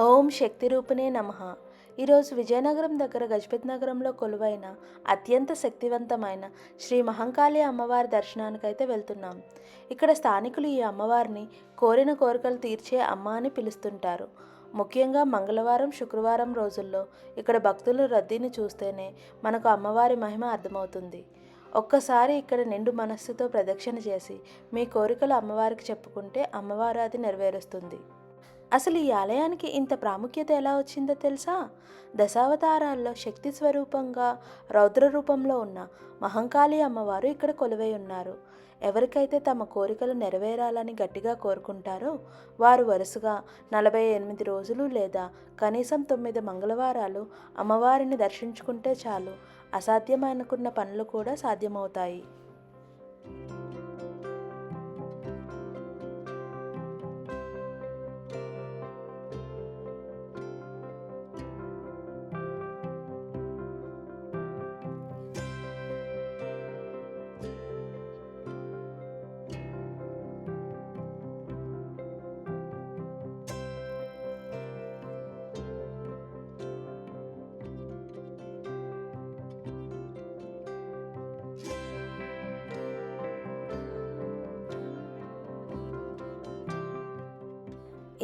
ఓం శక్తి రూపిణే నమ. ఈరోజు విజయనగరం దగ్గర గజపతి నగరంలో కొలువైన అత్యంత శక్తివంతమైన శ్రీ మహంకాళి అమ్మవారి దర్శనానికైతే వెళ్తున్నాం. ఇక్కడ స్థానికులు ఈ అమ్మవారిని కోరిన కోరికలు తీర్చే అమ్మ అని పిలుస్తుంటారు. ముఖ్యంగా మంగళవారం శుక్రవారం రోజుల్లో ఇక్కడ భక్తుల రద్దీని చూస్తేనే మనకు అమ్మవారి మహిమ అర్థమవుతుంది. ఒక్కసారి ఇక్కడ నిండు మనస్సుతో ప్రదక్షిణ చేసి మీ కోరికలు అమ్మవారికి చెప్పుకుంటే అమ్మవారు అది నెరవేరుస్తుంది. అసలు ఈ ఆలయానికి ఇంత ప్రాముఖ్యత ఎలా వచ్చిందో తెలుసా? దశావతారాల్లో శక్తి స్వరూపంగా రౌద్ర రూపంలో ఉన్న మహంకాళి అమ్మవారు ఇక్కడ కొలువై ఉన్నారు. ఎవరికైతే తమ కోరికలు నెరవేరాలని గట్టిగా కోరుకుంటారో వారు వరుసగా నలభై ఎనిమిది రోజులు లేదా కనీసం తొమ్మిది మంగళవారాలు అమ్మవారిని దర్శించుకుంటే చాలు. అసాధ్యమనుకున్న పనులు కూడా సాధ్యమవుతాయి.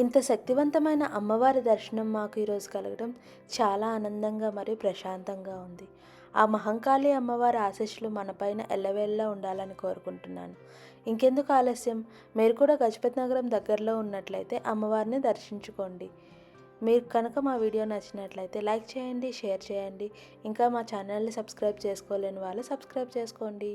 ఇంత శక్తివంతమైన అమ్మవారి దర్శనం మాకు ఈరోజు కలగడం చాలా ఆనందంగా మరియు ప్రశాంతంగా ఉంది. ఆ మహంకాళి అమ్మవారి ఆశీస్సులు మనపైన ఎల్లవేళ్ళ ఉండాలని కోరుకుంటున్నాను. ఇంకెందుకు ఆలస్యం? మీరు కూడా గజపతి నగరం దగ్గరలో ఉన్నట్లయితే అమ్మవారిని దర్శించుకోండి. మీరు కనుక మా వీడియో నచ్చినట్లయితే లైక్ చేయండి షేర్ చేయండి. ఇంకా మా ఛానల్ని సబ్స్క్రైబ్ చేసుకోలేని వాళ్ళు సబ్స్క్రైబ్ చేసుకోండి.